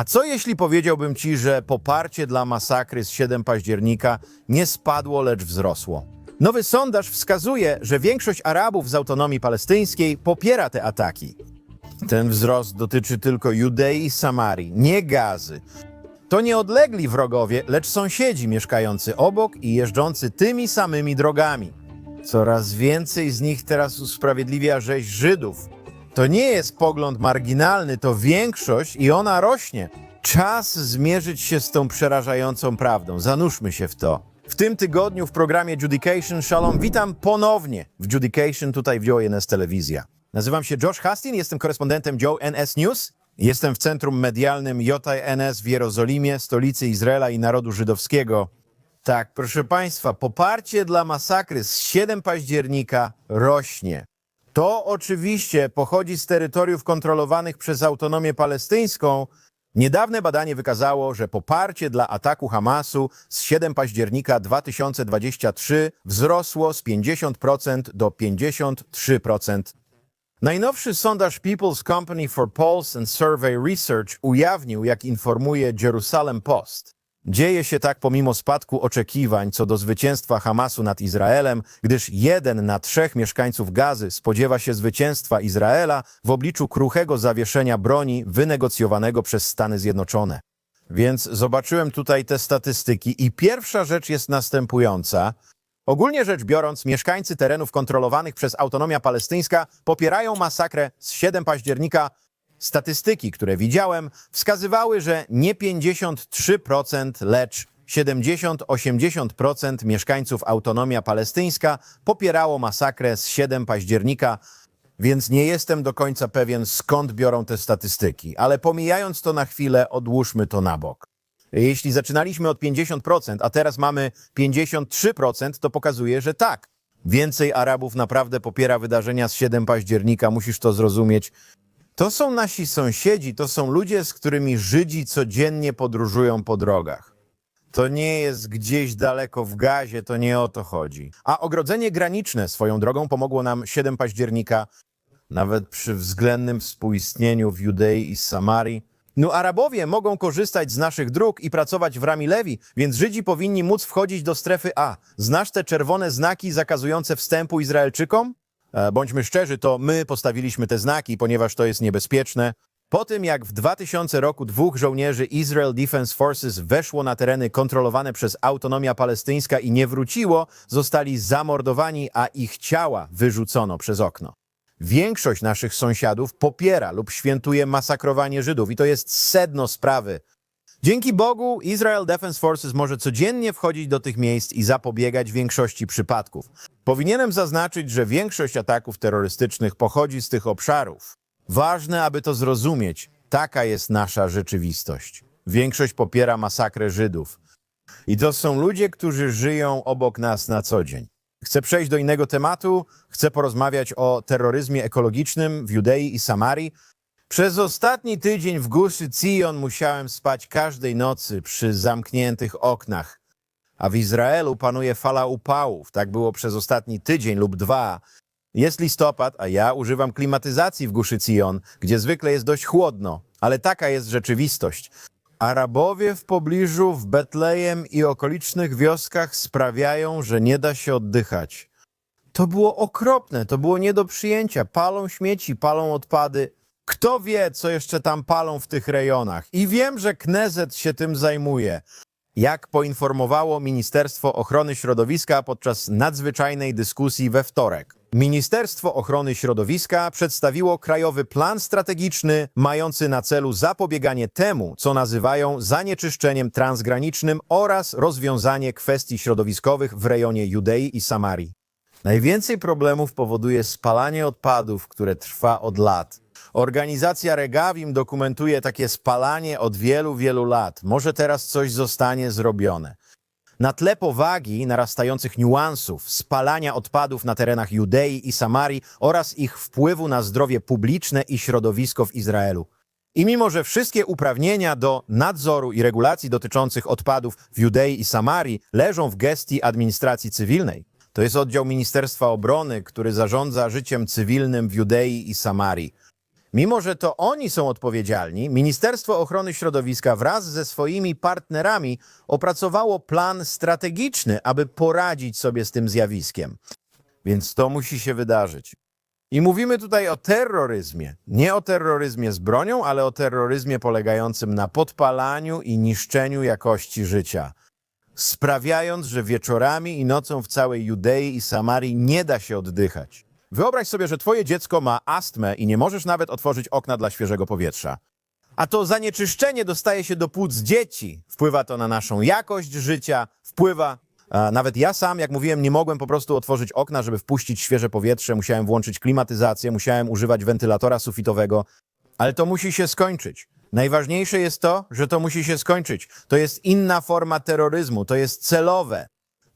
A co jeśli powiedziałbym ci, że poparcie dla masakry z 7 października nie spadło, lecz wzrosło? Nowy sondaż wskazuje, że większość Arabów z autonomii palestyńskiej popiera te ataki. Ten wzrost dotyczy tylko Judei i Samarii, nie Gazy. To nie odlegli wrogowie, lecz sąsiedzi mieszkający obok i jeżdżący tymi samymi drogami. Coraz więcej z nich teraz usprawiedliwia rzeź Żydów. To nie jest pogląd marginalny, to większość i ona rośnie. Czas zmierzyć się z tą przerażającą prawdą. Zanurzmy się w to. W tym tygodniu w programie Judication Shalom witam ponownie w Judication tutaj w Joe NS Telewizja. Nazywam się Josh Hastin, jestem korespondentem Joe NS News. Jestem w centrum medialnym JNS w Jerozolimie, stolicy Izraela i narodu żydowskiego. Tak, proszę Państwa, poparcie dla masakry z 7 października rośnie. To oczywiście pochodzi z terytoriów kontrolowanych przez autonomię palestyńską. Niedawne badanie wykazało, że poparcie dla ataku Hamasu z 7 października 2023 wzrosło z 50% do 53%. Najnowszy sondaż People's Company for Polls and Survey Research ujawnił, jak informuje Jerusalem Post. Dzieje się tak pomimo spadku oczekiwań co do zwycięstwa Hamasu nad Izraelem, gdyż jeden na trzech mieszkańców Gazy spodziewa się zwycięstwa Izraela w obliczu kruchego zawieszenia broni wynegocjowanego przez Stany Zjednoczone. Więc zobaczyłem tutaj te statystyki i pierwsza rzecz jest następująca. Ogólnie rzecz biorąc, mieszkańcy terenów kontrolowanych przez autonomia palestyńska popierają masakrę z 7 października. Statystyki, które widziałem, wskazywały, że nie 53%, lecz 70-80% mieszkańców autonomia palestyńska popierało masakrę z 7 października, więc nie jestem do końca pewien skąd biorą te statystyki. Ale pomijając to na chwilę, odłóżmy to na bok. Jeśli zaczynaliśmy od 50%, a teraz mamy 53%, to pokazuje, że tak. Więcej Arabów naprawdę popiera wydarzenia z 7 października, musisz to zrozumieć. To są nasi sąsiedzi, to są ludzie, z którymi Żydzi codziennie podróżują po drogach. To nie jest gdzieś daleko w gazie, to nie o to chodzi. A ogrodzenie graniczne swoją drogą pomogło nam 7 października, nawet przy względnym współistnieniu w Judei i Samarii. No Arabowie mogą korzystać z naszych dróg i pracować w Rami Lewi, więc Żydzi powinni móc wchodzić do strefy A. Znasz te czerwone znaki zakazujące wstępu Izraelczykom? E, Bądźmy szczerzy, to my postawiliśmy te znaki, ponieważ to jest niebezpieczne. Po tym, jak w 2000 roku dwóch żołnierzy Israel Defense Forces weszło na tereny kontrolowane przez autonomia palestyńska i nie wróciło, zostali zamordowani, a ich ciała wyrzucono przez okno. Większość naszych sąsiadów popiera lub świętuje masakrowanie Żydów i to jest sedno sprawy. Dzięki Bogu Israel Defense Forces może codziennie wchodzić do tych miejsc i zapobiegać większości przypadków. Powinienem zaznaczyć, że większość ataków terrorystycznych pochodzi z tych obszarów. Ważne, aby to zrozumieć. Taka jest nasza rzeczywistość. Większość popiera masakrę Żydów. I to są ludzie, którzy żyją obok nas na co dzień. Chcę przejść do innego tematu. Chcę porozmawiać o terroryzmie ekologicznym w Judei i Samarii. Przez ostatni tydzień w Guszy Cion musiałem spać każdej nocy przy zamkniętych oknach. A w Izraelu panuje fala upałów. Tak było przez ostatni tydzień lub dwa. Jest listopad, a ja używam klimatyzacji w Guszy Cion, gdzie zwykle jest dość chłodno. Ale taka jest rzeczywistość. Arabowie w pobliżu, w Betlejem i okolicznych wioskach sprawiają, że nie da się oddychać. To było okropne, to było nie do przyjęcia. Palą śmieci, palą odpady. Kto wie, co jeszcze tam palą w tych rejonach? I wiem, że Knezet się tym zajmuje. Jak poinformowało Ministerstwo Ochrony Środowiska podczas nadzwyczajnej dyskusji we wtorek. Ministerstwo Ochrony Środowiska przedstawiło krajowy plan strategiczny mający na celu zapobieganie temu, co nazywają zanieczyszczeniem transgranicznym oraz rozwiązanie kwestii środowiskowych w rejonie Judei i Samarii. Najwięcej problemów powoduje spalanie odpadów, które trwa od lat. Organizacja Regavim dokumentuje takie spalanie od wielu, wielu lat. Może teraz coś zostanie zrobione. Na tle powagi narastających niuansów spalania odpadów na terenach Judei i Samarii oraz ich wpływu na zdrowie publiczne i środowisko w Izraelu. I mimo, że wszystkie uprawnienia do nadzoru i regulacji dotyczących odpadów w Judei i Samarii leżą w gestii administracji cywilnej, to jest oddział Ministerstwa Obrony, który zarządza życiem cywilnym w Judei i Samarii. Mimo, że to oni są odpowiedzialni, Ministerstwo Ochrony Środowiska wraz ze swoimi partnerami opracowało plan strategiczny, aby poradzić sobie z tym zjawiskiem. Więc to musi się wydarzyć. I mówimy tutaj o terroryzmie. Nie o terroryzmie z bronią, ale o terroryzmie polegającym na podpalaniu i niszczeniu jakości życia. Sprawiając, że wieczorami i nocą w całej Judei i Samarii nie da się oddychać. Wyobraź sobie, że twoje dziecko ma astmę i nie możesz nawet otworzyć okna dla świeżego powietrza. A to zanieczyszczenie dostaje się do płuc dzieci. Wpływa to na naszą jakość życia, wpływa. A nawet ja sam, jak mówiłem, nie mogłem po prostu otworzyć okna, żeby wpuścić świeże powietrze. Musiałem włączyć klimatyzację, musiałem używać wentylatora sufitowego. Ale to musi się skończyć. Najważniejsze jest to, że to musi się skończyć. To jest inna forma terroryzmu, to jest celowe.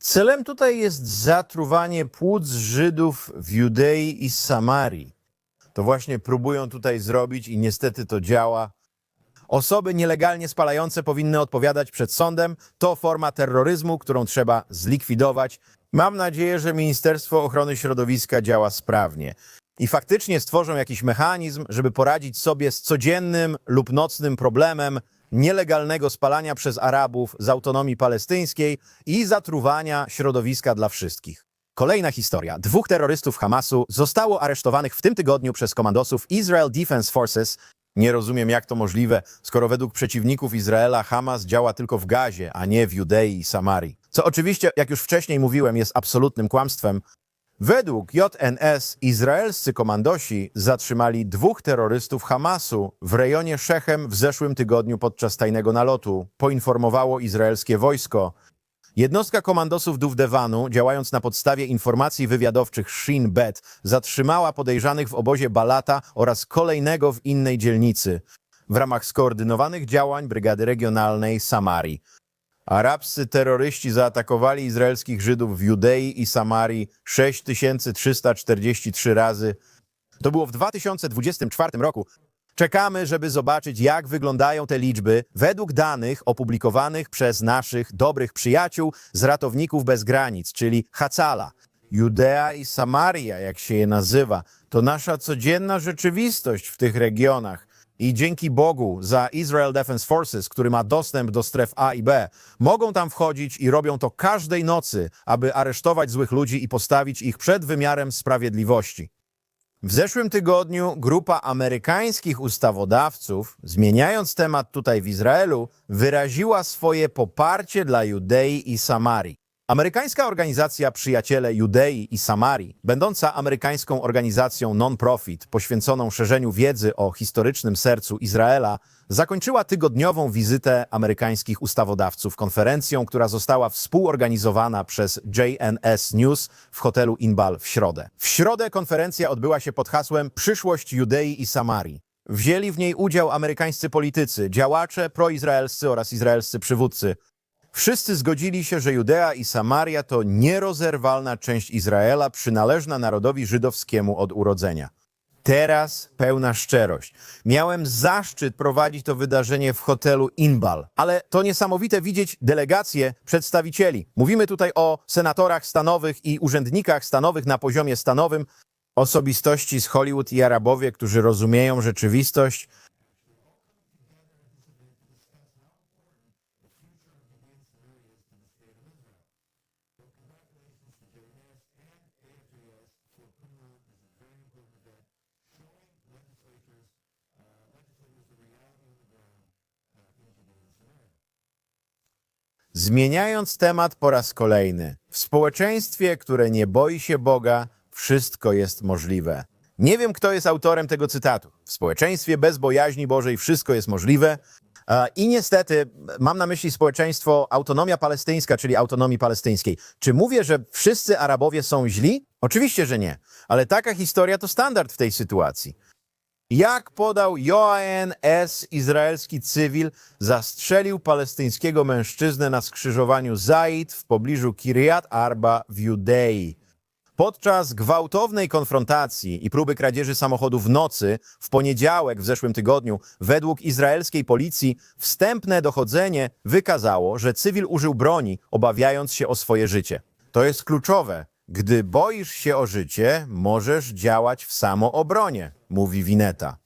Celem tutaj jest zatruwanie płuc Żydów w Judei i Samarii. To właśnie próbują tutaj zrobić i niestety to działa. Osoby nielegalnie spalające powinny odpowiadać przed sądem. To forma terroryzmu, którą trzeba zlikwidować. Mam nadzieję, że Ministerstwo Ochrony Środowiska działa sprawnie i faktycznie stworzą jakiś mechanizm, żeby poradzić sobie z codziennym lub nocnym problemem nielegalnego spalania przez Arabów z autonomii palestyńskiej i zatruwania środowiska dla wszystkich. Kolejna historia. Dwóch terrorystów Hamasu zostało aresztowanych w tym tygodniu przez komandosów Israel Defense Forces. Nie rozumiem, jak to możliwe, skoro według przeciwników Izraela Hamas działa tylko w Gazie, a nie w Judei i Samarii. Co oczywiście, jak już wcześniej mówiłem, jest absolutnym kłamstwem. Według JNS izraelscy komandosi zatrzymali dwóch terrorystów Hamasu w rejonie Szechem w zeszłym tygodniu podczas tajnego nalotu, poinformowało izraelskie wojsko. Jednostka komandosów Duvdevanu, działając na podstawie informacji wywiadowczych Shin Bet, zatrzymała podejrzanych w obozie Balata oraz kolejnego w innej dzielnicy w ramach skoordynowanych działań Brygady Regionalnej Samarii. Arabscy terroryści zaatakowali izraelskich Żydów w Judei i Samarii 6343 razy. To było w 2024 roku. Czekamy, żeby zobaczyć, jak wyglądają te liczby według danych opublikowanych przez naszych dobrych przyjaciół z Ratowników Bez Granic, czyli Hacala. Judea i Samaria, jak się je nazywa, to nasza codzienna rzeczywistość w tych regionach. I dzięki Bogu za Israel Defense Forces, który ma dostęp do stref A i B, mogą tam wchodzić i robią to każdej nocy, aby aresztować złych ludzi i postawić ich przed wymiarem sprawiedliwości. W zeszłym tygodniu grupa amerykańskich ustawodawców, zmieniając temat tutaj w Izraelu, wyraziła swoje poparcie dla Judei i Samarii. Amerykańska organizacja Przyjaciele Judei i Samarii, będąca amerykańską organizacją non-profit poświęconą szerzeniu wiedzy o historycznym sercu Izraela, zakończyła tygodniową wizytę amerykańskich ustawodawców konferencją, która została współorganizowana przez JNS News w hotelu Inbal w środę. W środę konferencja odbyła się pod hasłem Przyszłość Judei i Samarii. Wzięli w niej udział amerykańscy politycy, działacze proizraelscy oraz izraelscy przywódcy. Wszyscy zgodzili się, że Judea i Samaria to nierozerwalna część Izraela, przynależna narodowi żydowskiemu od urodzenia. Teraz pełna szczerość. Miałem zaszczyt prowadzić to wydarzenie w hotelu Inbal, ale to niesamowite widzieć delegacje przedstawicieli. Mówimy tutaj o senatorach stanowych i urzędnikach stanowych na poziomie stanowym, osobistości z Hollywood i Arabowie, którzy rozumieją rzeczywistość, Zmieniając temat po raz kolejny. W społeczeństwie, które nie boi się Boga, wszystko jest możliwe. Nie wiem, kto jest autorem tego cytatu. W społeczeństwie bez bojaźni Bożej wszystko jest możliwe. I niestety mam na myśli społeczeństwo autonomia palestyńska, czyli autonomii palestyńskiej. Czy mówię, że wszyscy Arabowie są źli? Oczywiście, że nie. Ale taka historia to standard w tej sytuacji. Jak podał Joann S., izraelski cywil, zastrzelił palestyńskiego mężczyznę na skrzyżowaniu Zaid w pobliżu Kiryat Arba w Judei. Podczas gwałtownej konfrontacji i próby kradzieży samochodu w nocy w poniedziałek w zeszłym tygodniu, według izraelskiej policji, wstępne dochodzenie wykazało, że cywil użył broni, obawiając się o swoje życie. To jest kluczowe. Gdy boisz się o życie, możesz działać w samoobronie, mówi Wineta.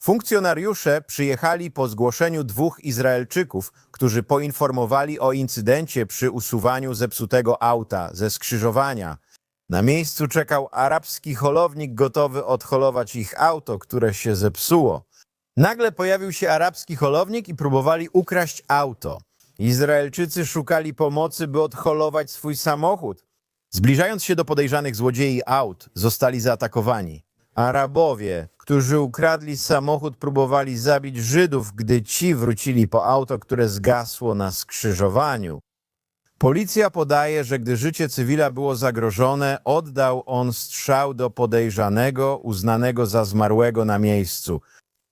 Funkcjonariusze przyjechali po zgłoszeniu dwóch Izraelczyków, którzy poinformowali o incydencie przy usuwaniu zepsutego auta ze skrzyżowania. Na miejscu czekał arabski holownik gotowy odholować ich auto, które się zepsuło. Nagle pojawił się arabski holownik i próbowali ukraść auto. Izraelczycy szukali pomocy, by odholować swój samochód. Zbliżając się do podejrzanych złodziei aut, zostali zaatakowani. Arabowie, którzy ukradli samochód, próbowali zabić Żydów, gdy ci wrócili po auto, które zgasło na skrzyżowaniu. Policja podaje, że gdy życie cywila było zagrożone, oddał on strzał do podejrzanego, uznanego za zmarłego na miejscu.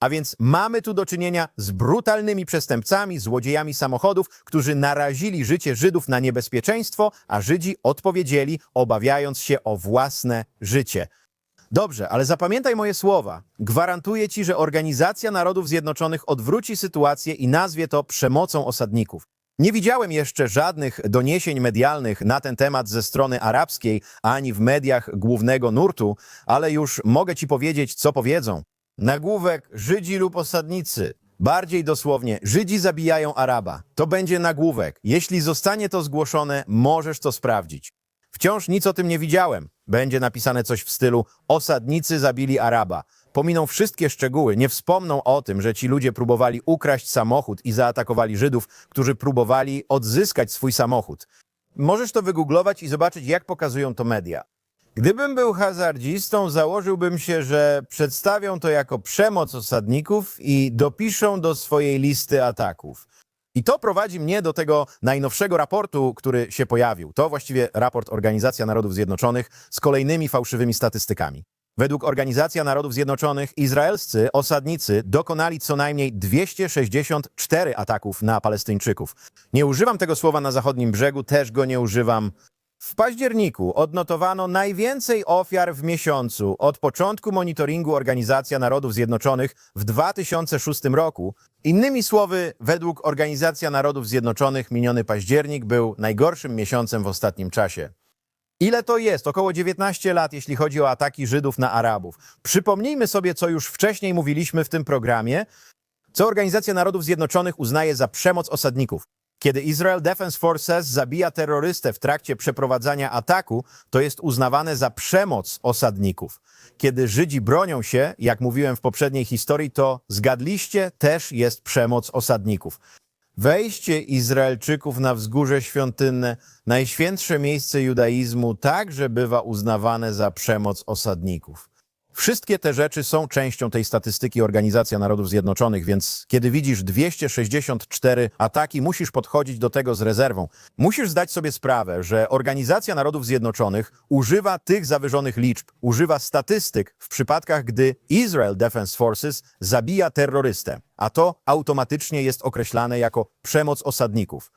A więc mamy tu do czynienia z brutalnymi przestępcami, złodziejami samochodów, którzy narazili życie Żydów na niebezpieczeństwo, a Żydzi odpowiedzieli, obawiając się o własne życie. Dobrze, ale zapamiętaj moje słowa. Gwarantuję ci, że Organizacja Narodów Zjednoczonych odwróci sytuację i nazwie to przemocą osadników. Nie widziałem jeszcze żadnych doniesień medialnych na ten temat ze strony arabskiej, ani w mediach głównego nurtu, ale już mogę ci powiedzieć, co powiedzą. Nagłówek Żydzi lub osadnicy. Bardziej dosłownie, Żydzi zabijają Araba. To będzie nagłówek. Jeśli zostanie to zgłoszone, możesz to sprawdzić. Wciąż nic o tym nie widziałem. Będzie napisane coś w stylu osadnicy zabili Araba. Pominą wszystkie szczegóły, nie wspomną o tym, że ci ludzie próbowali ukraść samochód i zaatakowali Żydów, którzy próbowali odzyskać swój samochód. Możesz to wygooglować i zobaczyć, jak pokazują to media. Gdybym był hazardzistą, założyłbym się, że przedstawią to jako przemoc osadników i dopiszą do swojej listy ataków. I to prowadzi mnie do tego najnowszego raportu, który się pojawił. To właściwie raport Organizacja Narodów Zjednoczonych z kolejnymi fałszywymi statystykami. Według Organizacji Narodów Zjednoczonych izraelscy osadnicy dokonali co najmniej 264 ataków na Palestyńczyków. Nie używam tego słowa na zachodnim brzegu, też go nie używam w październiku odnotowano najwięcej ofiar w miesiącu od początku monitoringu Organizacja Narodów Zjednoczonych w 2006 roku. Innymi słowy, według Organizacja Narodów Zjednoczonych miniony październik był najgorszym miesiącem w ostatnim czasie. Ile to jest? Około 19 lat, jeśli chodzi o ataki Żydów na Arabów. Przypomnijmy sobie, co już wcześniej mówiliśmy w tym programie, co Organizacja Narodów Zjednoczonych uznaje za przemoc osadników. Kiedy Israel Defense Forces zabija terrorystę w trakcie przeprowadzania ataku, to jest uznawane za przemoc osadników. Kiedy Żydzi bronią się, jak mówiłem w poprzedniej historii, to zgadliście, też jest przemoc osadników. Wejście Izraelczyków na wzgórze świątynne, najświętsze miejsce judaizmu, także bywa uznawane za przemoc osadników. Wszystkie te rzeczy są częścią tej statystyki Organizacji Narodów Zjednoczonych, więc kiedy widzisz 264 ataki, musisz podchodzić do tego z rezerwą. Musisz zdać sobie sprawę, że Organizacja Narodów Zjednoczonych używa tych zawyżonych liczb, używa statystyk w przypadkach, gdy Israel Defense Forces zabija terrorystę, a to automatycznie jest określane jako przemoc osadników.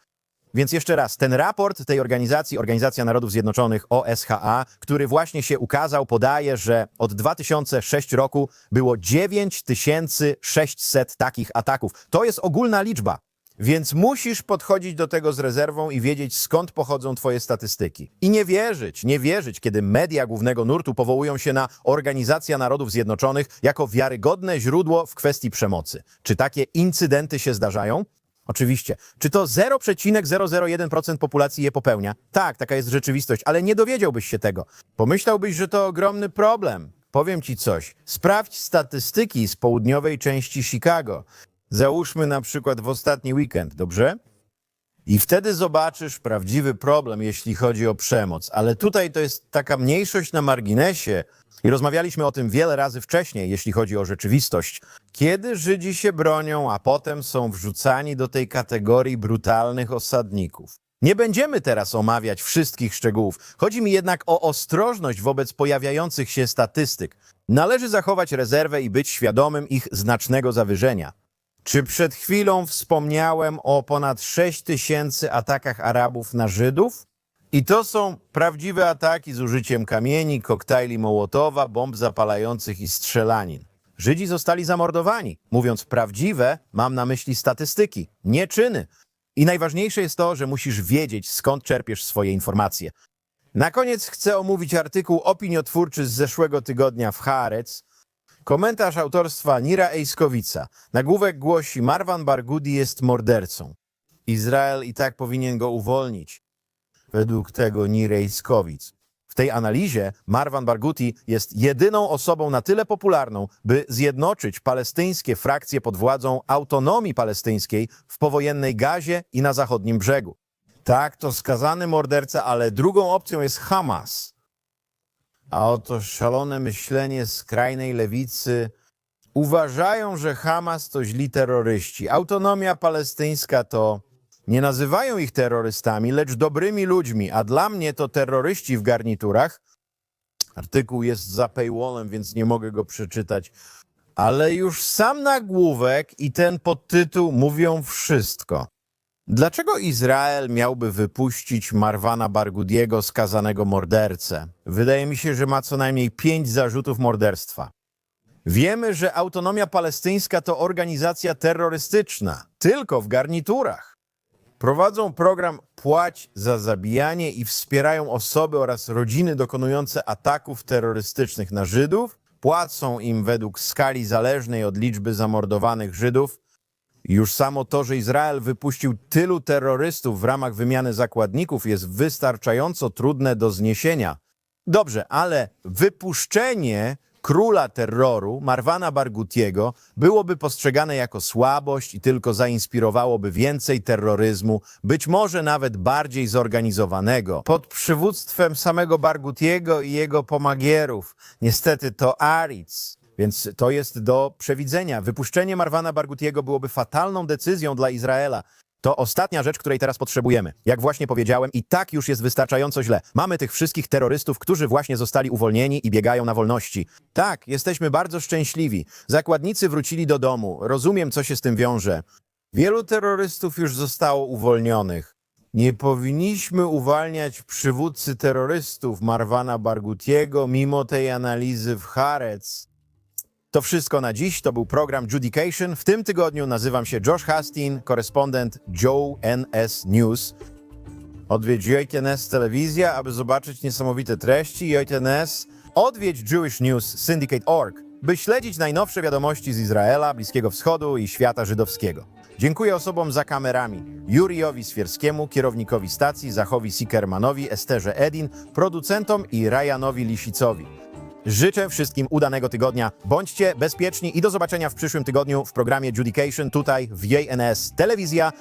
Więc jeszcze raz, ten raport tej organizacji, Organizacja Narodów Zjednoczonych OSHA, który właśnie się ukazał, podaje, że od 2006 roku było 9600 takich ataków. To jest ogólna liczba. Więc musisz podchodzić do tego z rezerwą i wiedzieć, skąd pochodzą twoje statystyki. I nie wierzyć, nie wierzyć, kiedy media głównego nurtu powołują się na Organizacja Narodów Zjednoczonych jako wiarygodne źródło w kwestii przemocy. Czy takie incydenty się zdarzają? Oczywiście. Czy to 0,001% populacji je popełnia? Tak, taka jest rzeczywistość, ale nie dowiedziałbyś się tego. Pomyślałbyś, że to ogromny problem. Powiem ci coś. Sprawdź statystyki z południowej części Chicago. Załóżmy na przykład w ostatni weekend, dobrze? I wtedy zobaczysz prawdziwy problem, jeśli chodzi o przemoc. Ale tutaj to jest taka mniejszość na marginesie. I rozmawialiśmy o tym wiele razy wcześniej, jeśli chodzi o rzeczywistość. Kiedy Żydzi się bronią, a potem są wrzucani do tej kategorii brutalnych osadników. Nie będziemy teraz omawiać wszystkich szczegółów. Chodzi mi jednak o ostrożność wobec pojawiających się statystyk. Należy zachować rezerwę i być świadomym ich znacznego zawyżenia. Czy przed chwilą wspomniałem o ponad 6 tysięcy atakach Arabów na Żydów? I to są prawdziwe ataki z użyciem kamieni, koktajli Mołotowa, bomb zapalających i strzelanin. Żydzi zostali zamordowani. Mówiąc prawdziwe, mam na myśli statystyki, nie czyny. I najważniejsze jest to, że musisz wiedzieć, skąd czerpiesz swoje informacje. Na koniec chcę omówić artykuł opiniotwórczy z zeszłego tygodnia w Haaretz. Komentarz autorstwa Nira Ejskowica. Nagłówek głosi Marwan Barghouti jest mordercą. Izrael i tak powinien go uwolnić. Według tego Nir Ejskowic. W tej analizie Marwan Barghouti jest jedyną osobą na tyle popularną, by zjednoczyć palestyńskie frakcje pod władzą autonomii palestyńskiej w powojennej Gazie i na zachodnim brzegu. Tak, to skazany morderca, ale drugą opcją jest Hamas. A oto szalone myślenie skrajnej lewicy uważają, że Hamas to źli terroryści. Autonomia palestyńska to nie nazywają ich terrorystami, lecz dobrymi ludźmi, a dla mnie to terroryści w garniturach. Artykuł jest za paywallem, więc nie mogę go przeczytać, ale już sam nagłówek i ten podtytuł mówią wszystko. Dlaczego Izrael miałby wypuścić Marwana Bargudiego, skazanego mordercę? Wydaje mi się, że ma co najmniej pięć zarzutów morderstwa. Wiemy, że autonomia palestyńska to organizacja terrorystyczna, tylko w garniturach. Prowadzą program Płać za zabijanie i wspierają osoby oraz rodziny dokonujące ataków terrorystycznych na Żydów. Płacą im według skali zależnej od liczby zamordowanych Żydów. Już samo to, że Izrael wypuścił tylu terrorystów w ramach wymiany zakładników jest wystarczająco trudne do zniesienia. Dobrze, ale wypuszczenie króla terroru, Marwana Bargutiego, byłoby postrzegane jako słabość i tylko zainspirowałoby więcej terroryzmu, być może nawet bardziej zorganizowanego. Pod przywództwem samego Bargutiego i jego pomagierów. Niestety to Aritz. Więc to jest do przewidzenia. Wypuszczenie Marwana Bargutiego byłoby fatalną decyzją dla Izraela. To ostatnia rzecz, której teraz potrzebujemy. Jak właśnie powiedziałem, i tak już jest wystarczająco źle. Mamy tych wszystkich terrorystów, którzy właśnie zostali uwolnieni i biegają na wolności. Tak, jesteśmy bardzo szczęśliwi. Zakładnicy wrócili do domu. Rozumiem, co się z tym wiąże. Wielu terrorystów już zostało uwolnionych. Nie powinniśmy uwalniać przywódcy terrorystów Marwana Bargutiego mimo tej analizy w Harec. To wszystko na dziś. To był program Judication. W tym tygodniu nazywam się Josh Hastin, korespondent Joe NS News. Odwiedź JTNS Telewizja, aby zobaczyć niesamowite treści JTNS. Odwiedź Jewish News Syndicate.org, by śledzić najnowsze wiadomości z Izraela, Bliskiego Wschodu i świata żydowskiego. Dziękuję osobom za kamerami. Juriowi Swierskiemu, kierownikowi stacji, Zachowi Sikermanowi, Esterze Edin, producentom i Ryanowi Lisicowi. Życzę wszystkim udanego tygodnia. Bądźcie bezpieczni i do zobaczenia w przyszłym tygodniu w programie Judication tutaj w JNS Telewizja